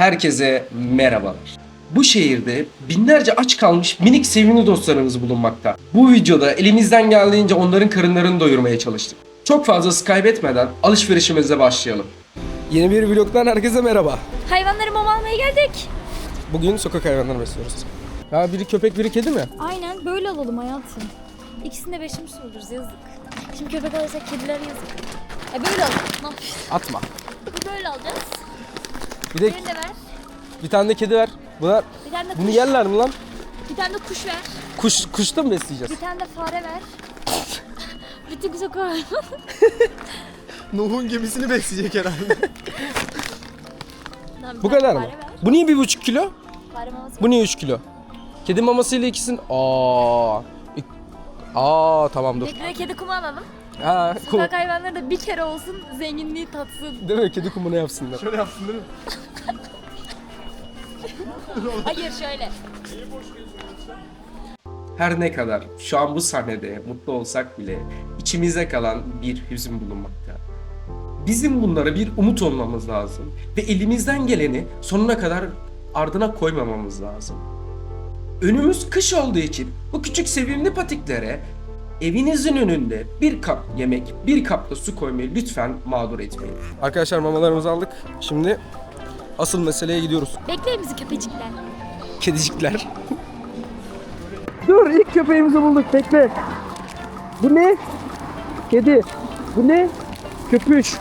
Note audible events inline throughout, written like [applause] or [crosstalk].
Herkese merhaba. Bu şehirde binlerce aç kalmış minik sevimli dostlarımız bulunmakta. Bu videoda elimizden geldiğince onların karınlarını doyurmaya çalıştık. Çok fazla kaybetmeden alışverişimize başlayalım. Yeni bir vlogdan herkese merhaba. Hayvanları mama almaya geldik. Bugün sokak hayvanları besliyoruz. Ha biri köpek biri kedi mi? Aynen böyle alalım hayatım. İkisini de beşimiz oluruz yazık. Şimdi köpek alırsak kediler yazık. E böyle alalım. Ne? Atma. Bu böyle alacağız. Bir de Birini de ver. bir tane de kedi ver. Bunlar Bir tane de bunu kuş. yerler mi lan? Bir tane de kuş ver. Kuş kuşta mı besleyeceğiz? Bir tane de fare ver. Bütün sokak hayvanı. Nuh'un gemisini besleyecek herhalde. Tamam, bir Bu tane kadar mı? Fare ver. Bu niye bir buçuk kilo? Fare maması. Bu niye 3 kilo? Kedi mamasıyla ikisinin... Aa. İk- Aa tamam dur. Bekle kedi kumu alalım. Ha, kum. Sokak hayvanları da bir kere olsun zenginliği tatsın. Değil mi? Kedi kumunu yapsınlar. Şöyle yapsın değil mi? [laughs] Hayır şöyle. Her ne kadar şu an bu sahnede mutlu olsak bile içimize kalan bir hüzün bulunmakta. Bizim bunlara bir umut olmamız lazım ve elimizden geleni sonuna kadar ardına koymamamız lazım. Önümüz kış olduğu için bu küçük sevimli patiklere evinizin önünde bir kap yemek, bir kap da su koymayı lütfen mağdur etmeyin. Arkadaşlar mamalarımızı aldık. Şimdi asıl meseleye gidiyoruz. Bekleyin bizi köpecikler. Kedicikler. Dur ilk köpeğimizi bulduk bekle. Bu ne? Kedi. Bu ne? Köpüş.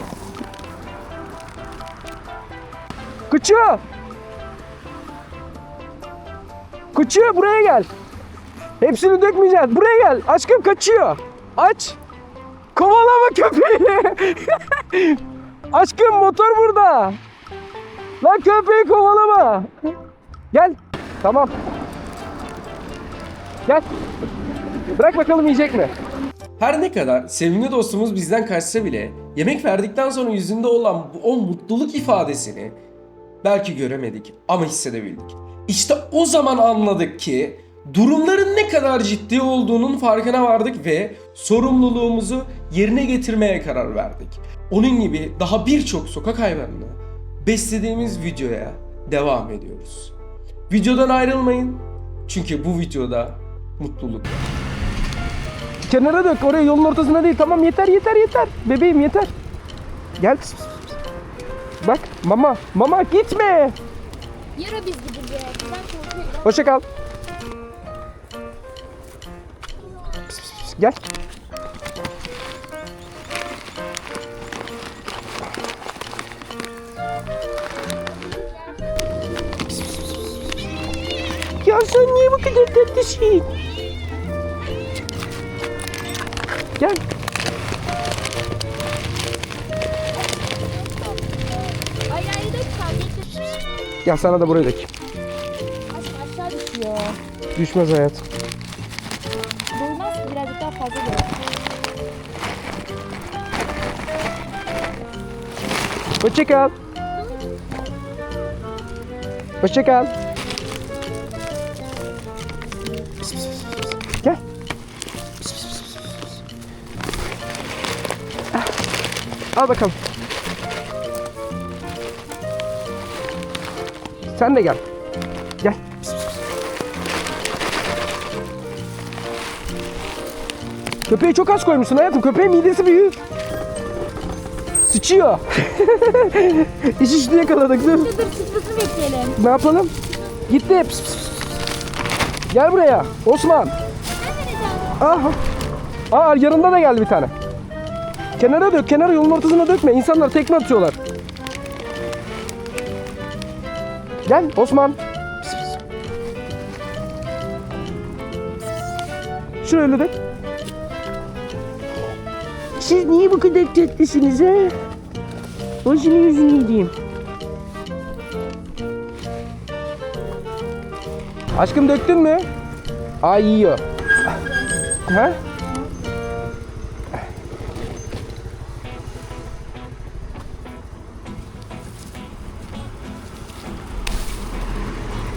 Kıçıyor. Kıçıyor buraya gel. Hepsini dökmeyeceğiz. Buraya gel. Aşkım kaçıyor. Aç. Kovalama köpeği. [laughs] Aşkım motor burada. Lan köpeği kovalama. Gel. Tamam. Gel. Bırak bakalım yiyecek mi? Her ne kadar sevimli dostumuz bizden kaçsa bile yemek verdikten sonra yüzünde olan o mutluluk ifadesini belki göremedik ama hissedebildik. İşte o zaman anladık ki durumların ne kadar ciddi olduğunun farkına vardık ve sorumluluğumuzu yerine getirmeye karar verdik. Onun gibi daha birçok sokak hayvanını beslediğimiz videoya devam ediyoruz. Videodan ayrılmayın. Çünkü bu videoda mutluluk var. Kenara dök. Oraya yolun ortasına değil. Tamam yeter yeter yeter. Bebeğim yeter. Gel. Pıs, pıs, pıs. Bak mama. Mama gitme. Yürü biz. Ben korkuyorum. Hoşça kal. Gel. Ya sen niye bu kadar tatlısın? Gel. Gel sana da buraya dök. Aşağı, düşüyor. Düşmez hayat. Fazla doyar. Hoşça kal. Hoşça kal. Gel. Ah. Al bakalım. Sen de. Gel. Köpeği çok az koymuşsun hayatım. Köpeğin midesi büyük. Sıçıyor. [laughs] İş işte yakaladık. Dur. Dur bekleyelim. Ne yapalım? Gitti. Pıs, pıs, pıs. Gel buraya. Osman. Aha. Aa yanında da geldi bir tane. Kenara dök. Kenara yolun ortasına dökme. İnsanlar tekme atıyorlar. Gel Osman. Pıs. Şöyle dök. Siz niye bu kadar tatlısınız ha? O senin yüzünü yiyeyim. Aşkım döktün mü? Ay yiyor. Ha?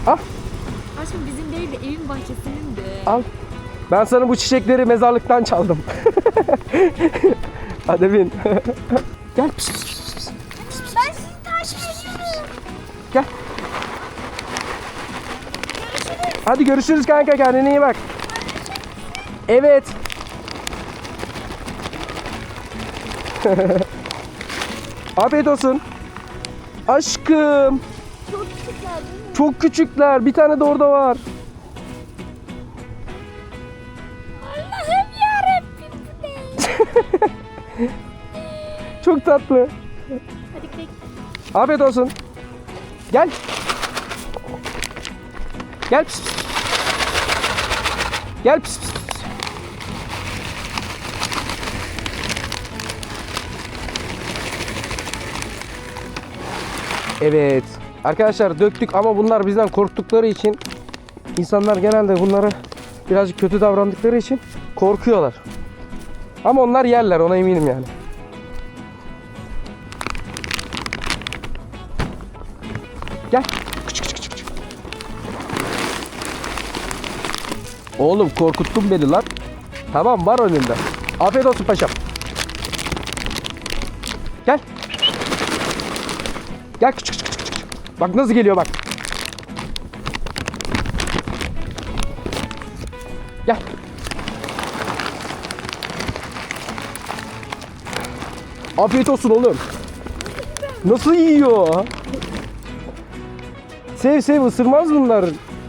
Al, Aşkım bizim değil de evin bahçesinin de. al. Ben sana bu çiçekleri mezarlıktan çaldım. [laughs] [laughs] Hadi bin. [laughs] Gel. Ben sizi takip ediyorum. Gel. Görüşürüz. Hadi görüşürüz kanka kendine iyi bak. Evet. [laughs] Afiyet olsun. Aşkım. Çok küçükler. Çok küçükler. Bir tane de orada var. Çok tatlı. Hadi gidelim. Afiyet olsun. Gel. Gel. Pis, pis. Gel. Pis, pis. Evet. Arkadaşlar döktük ama bunlar bizden korktukları için insanlar genelde bunlara birazcık kötü davrandıkları için korkuyorlar. Ama onlar yerler ona eminim yani. Gel. Küçük küçük küçük. Oğlum korkuttun beni lan. Tamam var önünde. Afiyet olsun paşam. Gel. Gel küçük küçük. küçük. Bak nasıl geliyor bak. Gel. Afiyet olsun oğlum. Nasıl yiyor? Sev sev ısırmaz bunlar.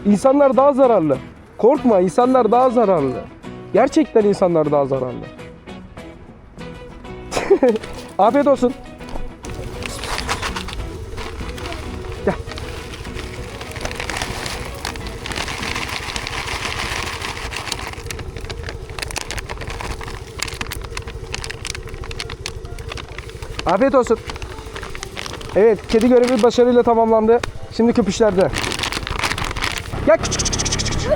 İnsanlar daha zararlı. Korkma insanlar daha zararlı. Gerçekten insanlar daha zararlı. [laughs] Afiyet olsun. Afiyet olsun. Evet, kedi görevi başarıyla tamamlandı. Şimdi köpüşlerde. Gel küçük küçük küçük küçük.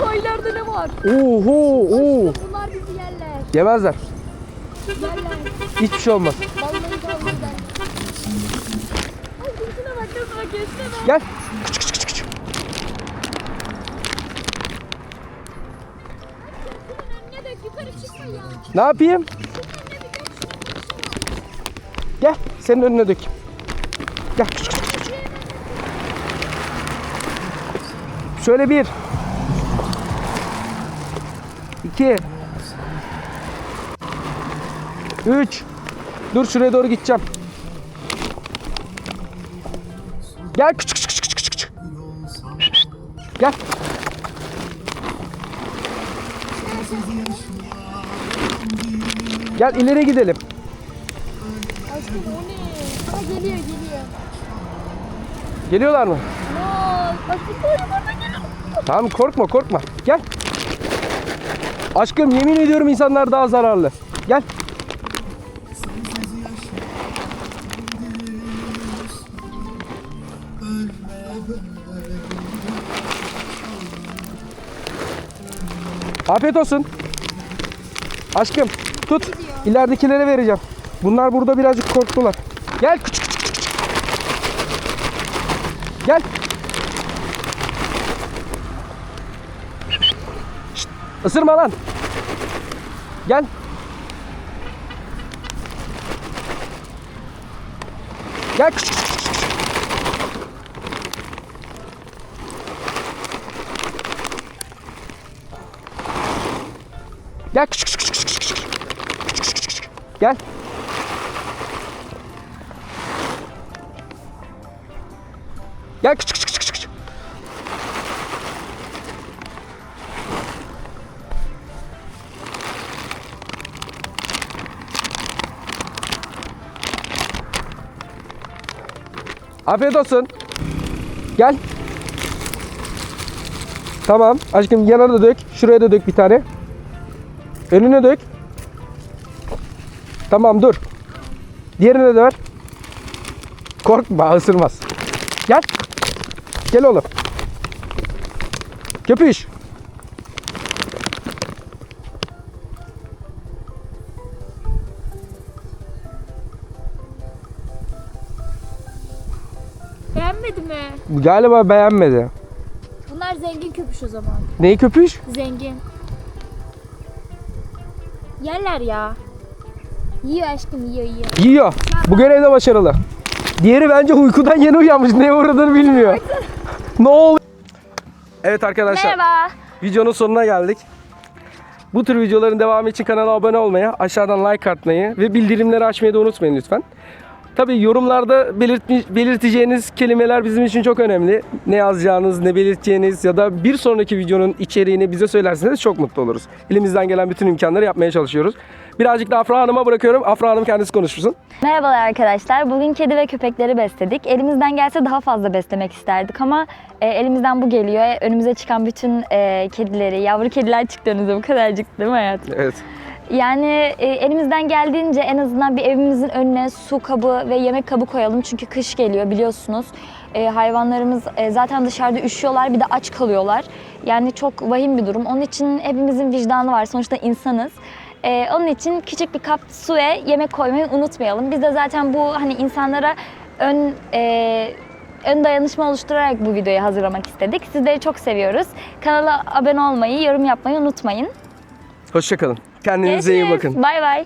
Dur ileride ne var? Oho, oo. Bunlar bizi yerler. Yemezler. Yerler. Hiçbir şey olmaz. Vallahi. Ay bak bak. Gel. Küçük küçük küçük küçük. Ne yapayım? Gel, senin önüne dök. Gel. Şöyle bir. İki. Üç. Dur şuraya doğru gideceğim. Gel küçük küçük küçük küçük küçük. Gel. Gel ileri gidelim. Aşkım o ne? Aa geliyor geliyor. Geliyorlar mı? Aa, geliyor. Tamam korkma korkma. Gel. Aşkım yemin ediyorum insanlar daha zararlı. Gel. Afiyet olsun. Aşkım tut. İleridekilere vereceğim. Bunlar burada birazcık korktular. Gel küçük. Gel. Isırma lan. Gel. Gel küçük. Gel küçük. Küçük küçük küçük. Gel. Gel küçük küçük küçük küçük. Afiyet olsun. Gel. Tamam. Aşkım yanına da dök. Şuraya da dök bir tane. Önüne dök. Tamam dur. Diğerine de ver. Korkma ısırmaz. Gel. Gel oğlum. Köpüş. Beğenmedi mi? Galiba beğenmedi. Bunlar zengin köpüş o zaman. Neyi köpüş? Zengin. Yerler ya. Yiyor aşkım yiyor yiyor. Yiyor. Bu görevde başarılı. Diğeri bence uykudan yeni uyanmış. Neye uğradığını bilmiyor. Ne oluyor? Evet arkadaşlar. Merhaba. Videonun sonuna geldik. Bu tür videoların devamı için kanala abone olmayı, aşağıdan like atmayı ve bildirimleri açmayı da unutmayın lütfen. Tabii yorumlarda belirtmi- belirteceğiniz kelimeler bizim için çok önemli. Ne yazacağınız, ne belirteceğiniz ya da bir sonraki videonun içeriğini bize söylerseniz çok mutlu oluruz. Elimizden gelen bütün imkanları yapmaya çalışıyoruz. Birazcık da Afra Hanım'a bırakıyorum. Afra Hanım kendisi konuşsun. Merhabalar arkadaşlar. Bugün kedi ve köpekleri besledik. Elimizden gelse daha fazla beslemek isterdik ama e, elimizden bu geliyor. Önümüze çıkan bütün e, kedileri, yavru kediler çıktı önümüze. Bu kadarcık değil mi hayatım? Evet. Yani e, elimizden geldiğince en azından bir evimizin önüne su kabı ve yemek kabı koyalım. Çünkü kış geliyor biliyorsunuz. E, hayvanlarımız e, zaten dışarıda üşüyorlar bir de aç kalıyorlar. Yani çok vahim bir durum. Onun için hepimizin vicdanı var. Sonuçta insanız. E, onun için küçük bir kap su ve yemek koymayı unutmayalım. Biz de zaten bu hani insanlara ön e, ön dayanışma oluşturarak bu videoyu hazırlamak istedik. Sizleri çok seviyoruz. Kanala abone olmayı, yorum yapmayı unutmayın. Hoşçakalın. Kendinize iyi bakın. Bay bay.